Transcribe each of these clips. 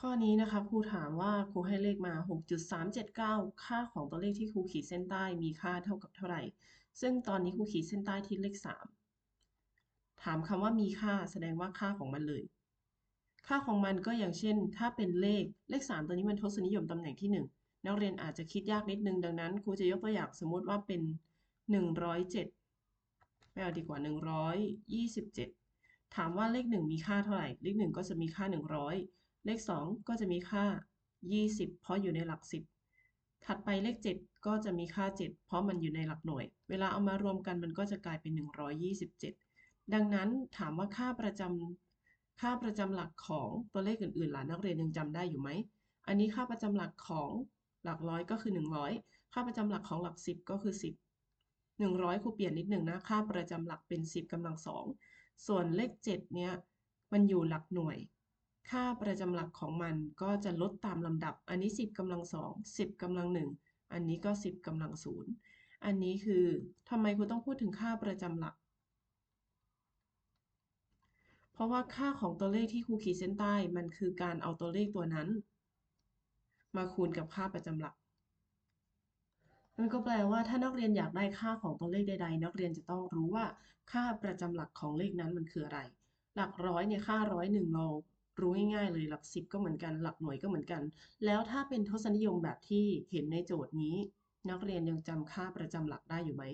ข้อนี้นะคะครูถามว่าครูให้เลขมา 6.379 ค่าของตัวเลขที่ครูขีดเส้นใต้มีค่าเท่ากับเท่าไหร่ ซึ่งตอนนี้ครูขีดเส้นใต้ที่เลข 3 ถามคำว่ามีค่าแสดงว่าค่าของมันเลย ค่าของมันก็อย่างเช่น ถ้าเป็นเลขเลข 3 ตัวนี้มันทศนิยมตำแหน่งที่ 1 นักเรียนอาจจะคิดยากนิดนึง ดังนั้นครูจะยกตัวอย่างสมมติว่าเป็น 107 ไม่เอาดีกว่า 127 ถามว่าเลข 1 มีค่าเท่าไหร่ เลข 1 ก็จะมีค่า 100 เลข 2 ก็จะมีค่า 20 เพราะอยู่ในหลัก 10 ถัดไปเลข 7 ก็จะมีค่า 7 เพราะมันอยู่ในหลักหน่วย เวลาเอามารวมกันมันก็จะกลายเป็น 127 ดังนั้นถามว่าค่าประจำค่าประจำหลักของตัวเลขอื่นๆล่ะนักเรียนยังจำได้อยู่ไหม อันนี้ค่าประจำหลักของหลักร้อยก็คือ 100 ค่าประจำหลักของหลัก 10 ก็คือ 10 100ครูเปลี่ยนนิดหนึ่งนะ ค่าประจำหลักเป็น 10กำลังสอง ส่วนเลข 7 เนี่ย มันอยู่หลักหน่วย ค่าประจำหลักของมันก็จะลดตามลำดับ อันนี้ 10กำลังสอง10กำลังหนึ่งอันนี้ก็ 10กำลังศูนย์อันนี้คือทำไมครูต้องพูดถึงค่าประจำหลัก เพราะว่าค่าของตัวเลขที่ครูขีดเส้นใต้มันคือการเอาตัวเลขตัวนั้น มาคูณกับค่าประจำหลักนั่นก็แปลว่าถ้านักเรียนอยากได้ค่าของตัวเลขใด ๆ นักเรียนจะต้องรู้ว่าค่าประจำหลักของเลขนั้นมันคืออะไร หลักร้อยเนี่ยค่าร้อยหนึ่งเรา รู้ง่ายๆเลยหลักสิบก็เหมือนกันหลักหน่วยก็เหมือนกัน แล้วถ้าเป็นทศนิยมแบบที่เห็นในโจทย์นี้ นักเรียนยังจำค่าประจำหลักได้อยู่ไหม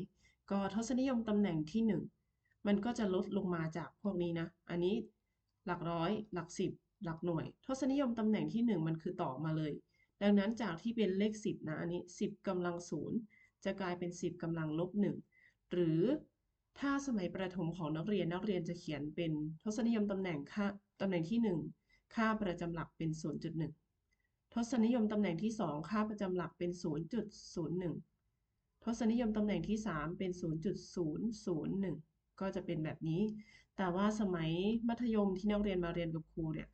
ก็ทศนิยมตำแหน่งที่หนึ่งมันก็จะลดลงมาจากพวกนี้นะ อันนี้หลักร้อย หลักสิบหลักหน่วย ทศนิยมตำแหน่งที่หนึ่งมันคือต่อมาเลย ดังนั้นจากที่เป็นเลขสิบนะ อันนี้สิบกำลังศูนย์จะกลายเป็นสิบกำลังลบหนึ่งหรือถ้าสมัยประถมของนักเรียนนักเรียนจะเขียนเป็นทศนิยมตำแหน่งค่า ตำแหน่งที่ 1 ค่าประจำหลักเป็น 0.1 ทศนิยมตำแหน่งที่ 2 ค่าประจำหลักเป็น 0.01 ทศนิยมตำแหน่งที่ 3 เป็น 0.001 ก็จะเป็นแบบนี้ แต่ว่าสมัยมัธยมที่นักเรียนมาเรียนกับครูเนี่ย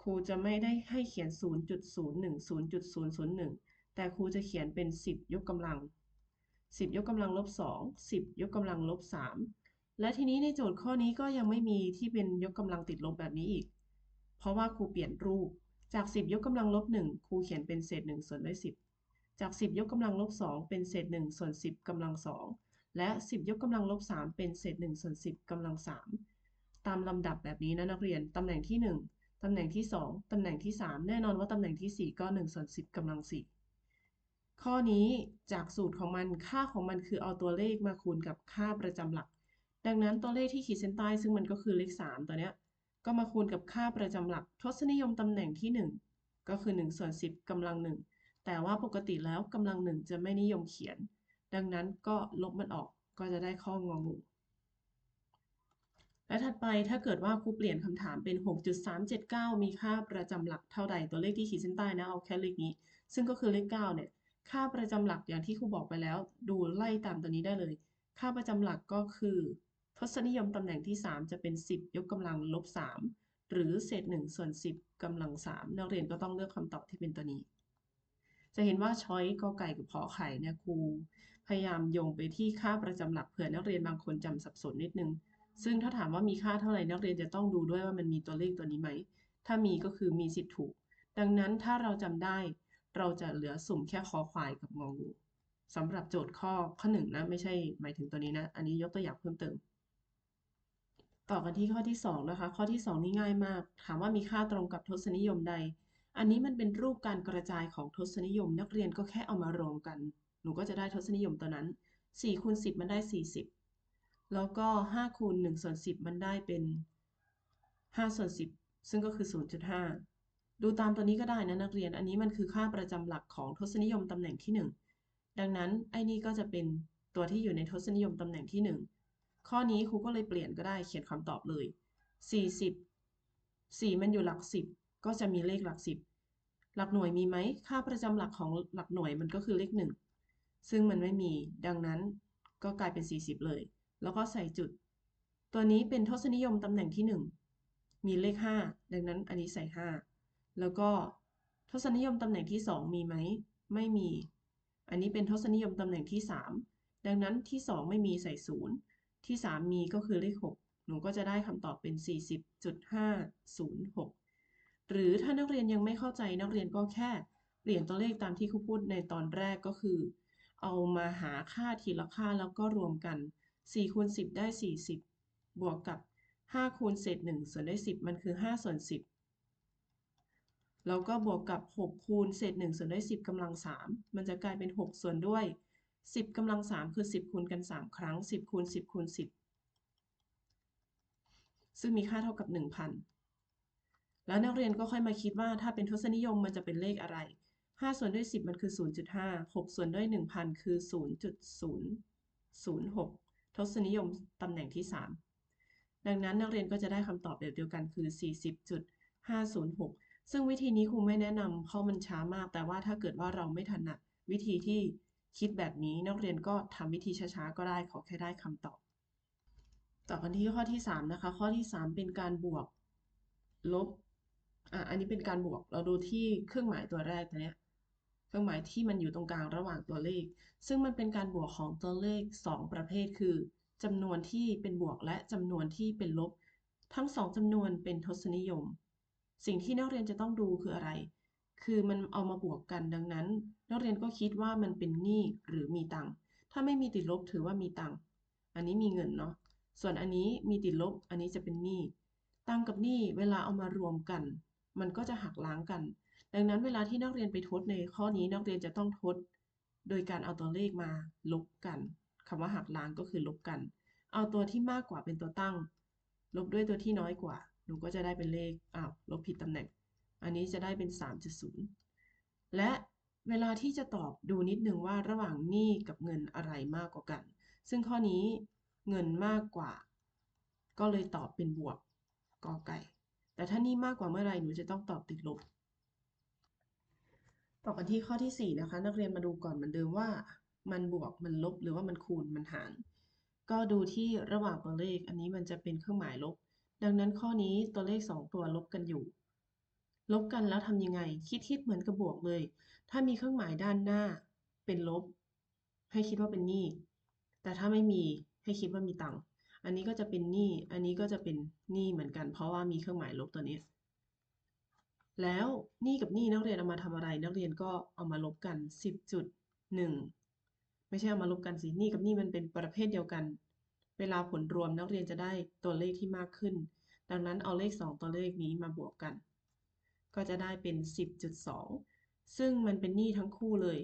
ครูจะไม่ได้ให้เขียน 0.01 0.001 แต่ครูจะเขียนเป็น 10 ยกกำลัง 10 ยกกำลังลบ 2 10 ยกกำลังลบ 3 และทีนี้ในโจทย์ข้อนี้ก็ยังไม่มีที่เป็นยกกำลังติดลบแบบนี้อีก เพราะว่าครูเปลี่ยนรูป จาก 10 ยกกำลังลบ1ครูเขียนเป็นเศษ1ส่วนด้วย10 จาก 10 ยกกำลังลบ2เป็นเศษ1ส่วน10กำลัง2และ 10 ยกกำลังลบ3เป็นเศษ1ส่วน10กำลัง3ตามลำดับแบบนี้นะนักเรียนตำแหน่งที่ 1ตำแหน่งที่ 2ตำแหน่งที่ 3 แน่นอนว่าตำแหน่งที่ 4 ก็1ส่วน10กำลัง4ข้อนี้จากสูตรของมันค่าของมันคือเอาตัวเลขมาคูณกับค่าประจำหลัก ดังนั้นตัวเลขที่ขีดเส้นใต้ซึ่งมันก็คือเลข 3 ตัวเนี้ย ก็มาคูณกับค่าประจำหลักทศนิยมตำแหน่งที่ 1 ก็คือ1ส่วน10กำลัง 1 แต่ว่าปกติแล้วกำลัง 1 จะไม่นิยมเขียน ดังนั้นก็ลบมันออกก็จะได้ข้ององูและถัดไปถ้าเกิดว่าครูเปลี่ยนคำถามเป็น 6.379 มีค่าประจำหลักเท่าใดตัวเลขที่ขีดเส้นใต้นะเอาแค่เลขนี้ ซึ่งก็คือเลข 9 เนี่ย ค่าประจำหลักอย่างที่ครูบอกไปแล้ว ดูไล่ตามตัวนี้ได้เลย ค่าประจำหลักก็คือ ทศนิยมตำแหน่งที่ 3 จะเป็น 10 ยกกำลังลบ 3 หรือเศษ1ส่วน 10กำลัง 3 นักเรียนก็ต้องเลือกคำตอบที่เป็นตัวนี้ จะเห็นว่าช้อยกอไก่กับขอไข่เนี่ยครู พยายามโยงไปที่ค่าประจำหลักเผื่อนักเรียนบางคนจำสับสนนิดนึง ซึ่งถ้าถามว่ามีค่าเท่าไหร่นักเรียนจะต้องดูด้วยว่ามันมีตัวเลขตัวนี้ไหม ถ้ามีก็คือมีสิทธิ์ถูก ดังนั้นถ้าเราจำได้ เราจะเหลือสุ่มแค่คอควายกับงองูสำหรับโจทย์ข้อข้อหนึ่งนะไม่ใช่หมายถึงตัวนี้นะ อันนี้ยกตัวอย่างเพิ่มเติม ต่อกันที่ข้อที่2นะคะ ข้อที่ 2 นี่ง่ายมาก ถามว่ามีค่าตรงกับทศนิยมใด อันนี้มันเป็นรูปการกระจายของทศนิยม นักเรียนก็แค่เอามารวมกัน หนูก็จะได้ทศนิยมตัวนั้น4คูณ10 มันได้ 40 แล้วก็5คูณ1ส่วน10 มันได้เป็น5ส่วน10 ซึ่งก็คือ 0.5 ดูตามตัวนี้ก็ได้นะนักเรียน อันนี้มันคือค่าประจำหลักของทศนิยมตำแหน่งที่ 1 ดังนั้นไอ้นี่ก็จะเป็นตัวที่อยู่ในทศนิยมตำแหน่งที่ 1 ข้อนี้ครูก็เลยเปลี่ยนก็ได้เขียนคำตอบเลย 40 4 มันอยู่หลัก 10 ก็จะมีเลขหลัก 10 หลักหน่วยมีไหม ค่าประจำหลักของหลักหน่วยมันก็คือเลข 1 ซึ่งมันไม่มี ดังนั้นก็กลายเป็น 40 เลย แล้วก็ใส่จุด ตัวนี้เป็นทศนิยมตำแหน่งที่ 1 มีเลข 5 ดังนั้นอันนี้ใส่ 5 แล้วก็ทศนิยมตำแหน่งที่ 2 มีไหม ไม่มี อันนี้เป็นทศนิยมตำแหน่งที่ 3 ดังนั้นที่ 2 ไม่มีใส่ 0 ที่ 3 มีก็คือเลข 6 หนูก็จะได้คำตอบเป็น 40.506หหรือถ้านักเรียนยังไม่เข้าใจนักเรียนก็แค่เปลี่ยนตัวเลขตามที่ครูพูดในตอนแรกก็คือ เอามาหาค่าทีละค่าแล้วก็รวมกัน4คูณ10 ได้ 40 บวกกับ 5คูณเศษ1ส่วนด้วย10 มันคือ 5 ส่วน 10 แล้วก็บวกกับ 6 คูณเศษ1ส่วนด้วย10กำลัง 3 มันจะกลายเป็น 6 ส่วนด้วย 10กำลัง 3 คือ 10 คูณกัน 3 ครั้ง 10 คูณ 10 คูณ 10 ซึ่งมีค่าเท่ากับ 1,000 แล้วนักเรียนก็ค่อยมาคิดว่าถ้าเป็นทศนิยมมันจะเป็นเลขอะไร 5 ส่วนด้วย 10 มันคือ 0.5 6 ส่วนด้วย 1,000 คือ 0.006 ทศนิยมตำแหน่งที่ 3 ดังนั้นนักเรียนก็จะได้คำตอบแบบเดียวกันคือ 40.506 ซึ่งวิธีนี้ครูไม่แนะนำเพราะมันช้ามาก แต่ว่าถ้าเกิดว่าเราไม่ถนัดวิธีที่ คิดแบบนี้นักเรียนก็ทำวิธีช้าๆก็ได้ขอแค่ได้คำตอบ ต่อกันที่ข้อที่3นะคะ ข้อที่ 3 เป็นการบวกลบอะอันนี้เป็นการบวกเราดูที่เครื่องหมายตัวแรกตัวเนี้ยเครื่องหมายที่มันอยู่ตรงกลางระหว่างตัวเลข ซึ่งมันเป็นการบวกของตัวเลข 2 ประเภทคือจำนวนที่เป็นบวกและจำนวนที่เป็นลบ ทั้ง 2จำนวนเป็นทศนิยม สิ่งที่นักเรียนจะต้องดูคืออะไร คือมันเอามาบวกกันดังนั้น นักเรียนก็คิดว่ามันเป็นหนี้หรือมีตังค์ถ้าไม่มีติดลบถือว่ามีตังค์อันนี้มีเงินเนาะส่วนอันนี้มีติดลบอันนี้จะเป็นหนี้ตังค์กับหนี้เวลาเอามารวมกัน มันก็จะหักล้างกัน ดังนั้นเวลาที่นักเรียนไปทดในข้อนี้นักเรียนจะต้องทด โดยการเอาตัวเลขมาลบกันคำว่าหักล้างก็คือลบกัน เอาตัวที่มากกว่าเป็นตัวตั้ง ลบด้วยตัวที่น้อยกว่าหนูก็จะได้เป็นเลขอ้าวลบผิดตำแหน่ง อันนี้จะได้เป็น 3.0 และเวลาที่จะตอบดูนิดนึงว่าระหว่างหนี้กับเงินอะไรมากกว่ากัน ซึ่งข้อนี้เงินมากกว่า ก็เลยตอบเป็นบวกกอไก่ แต่ถ้านี่มากกว่าเมื่อไรหนูจะต้องตอบติดลบ ต่อกันที่ข้อที่ 4 นะคะ นักเรียนมาดูก่อนเหมือนเดิมว่า มันบวกมันลบหรือว่ามันคูณมันหาร ก็ดูที่ระหว่างตัวเลขอันนี้มันจะเป็นเครื่องหมายลบ ดังนั้นข้อนี้ตัวเลข 2 ตัวลบกันอยู่ ลบกันแล้วทำยังไง คิดคิดเหมือนกับบวกเลย ถ้ามีเครื่องหมายด้านหน้าเป็นลบ ให้คิดว่าเป็นหนี้ แต่ถ้าไม่มีให้คิดว่ามีตังค์ อันนี้ก็จะเป็นหนี้ อันนี้ก็จะเป็นหนี้เหมือนกัน เพราะว่ามีเครื่องหมายลบตัวนี้ แล้วหนี้กับหนี้นักเรียนเอามาทำอะไร นักเรียนก็เอามาลบกัน 10.1 ไม่ใช่เอามาลบกันสิ หนี้กับหนี้มันเป็นประเภทเดียวกัน เวลาผลรวมนักเรียนจะได้ตัวเลขที่มากขึ้น ดังนั้นเอาเลข 2 ตัวเลขนี้มาบวกกัน ก็จะได้เป็น 10.2 ซึ่งมันเป็นหนี้ทั้งคู่เลย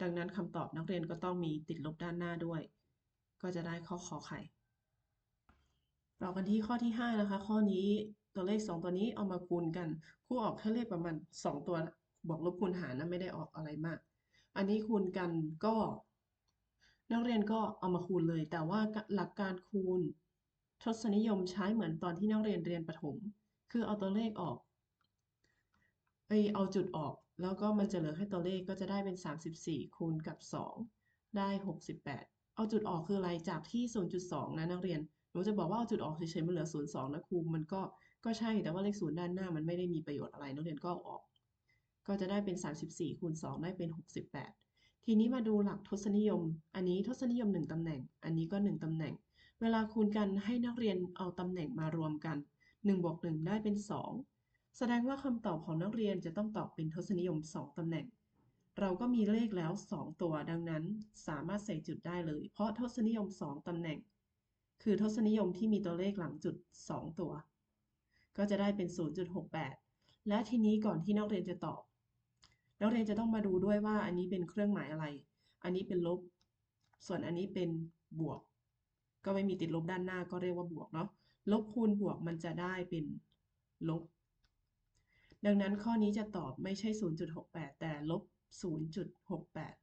ดังนั้นคำตอบนักเรียนก็ต้องมีติดลบด้านหน้าด้วย ก็จะได้ข้อขอไข่ต่อกันที่ข้อที่ 5 นะคะ ข้อนี้ตัวเลข 2 ตัวนี้เอามาคูณกันครูออกแค่เลขประมาณ 2 ตัวบวกลบคูณหารนะไม่ได้ออกอะไรมาก อันนี้คูณกันก็ นักเรียนก็เอามาคูณเลย แต่ว่าหลักการคูณ ทศนิยมใช้เหมือนตอนที่นักเรียนเรียนประถม คือเอาตัวเลขออก ไปเอาจุดออก แล้วก็มันจะเหลือแค่ตัวเลขก็จะได้เป็น 34 คูณกับ 2 ได้ 68 เอาจุดออกคืออะไรจากที่ 0.2 นะนักเรียนหนูจะบอกว่าเอาจุดออกเฉยๆมันเหลือ 0.2 นะครูมันก็ก็ใช่แต่ว่าเลขศูนย์ด้านหน้ามันไม่ได้มีประโยชน์อะไรนักเรียนก็อออกก็จะได้เป็น 34 คูณ 2 ได้เป็น 68 ทีนี้มาดูหลักทศนิยม อันนี้ทศนิยม 1ตำแหน่ง อันนี้ก็ 1ตำแหน่ง เวลาคูณกันให้นักเรียนเอาตำแหน่งมารวมกัน1บวก1ได้เป็น 2 แสดงว่าคำตอบของนักเรียนจะต้องตอบเป็นทศนิยม 2 ตำแหน่ง เราก็มีเลขแล้ว 2 ตัวดังนั้นสามารถใส่จุดได้เลย เพราะทศนิยม 2 ตำแหน่ง คือทศนิยมที่มีตัวเลขหลังจุด 2 ตัว ก็จะได้เป็น 0.68 และทีนี้ก่อนที่นักเรียนจะตอบ นักเรียนจะต้องมาดูด้วยว่าอันนี้เป็นเครื่องหมายอะไร อันนี้เป็นลบ ส่วนอันนี้เป็นบวก ก็ไม่มีติดลบด้านหน้าก็เรียกว่าบวกเนาะลบคูณบวกมันจะได้เป็นลบ ดังนั้นข้อนี้จะตอบไม่ใช่ 0.68 แต่ลบ 0.68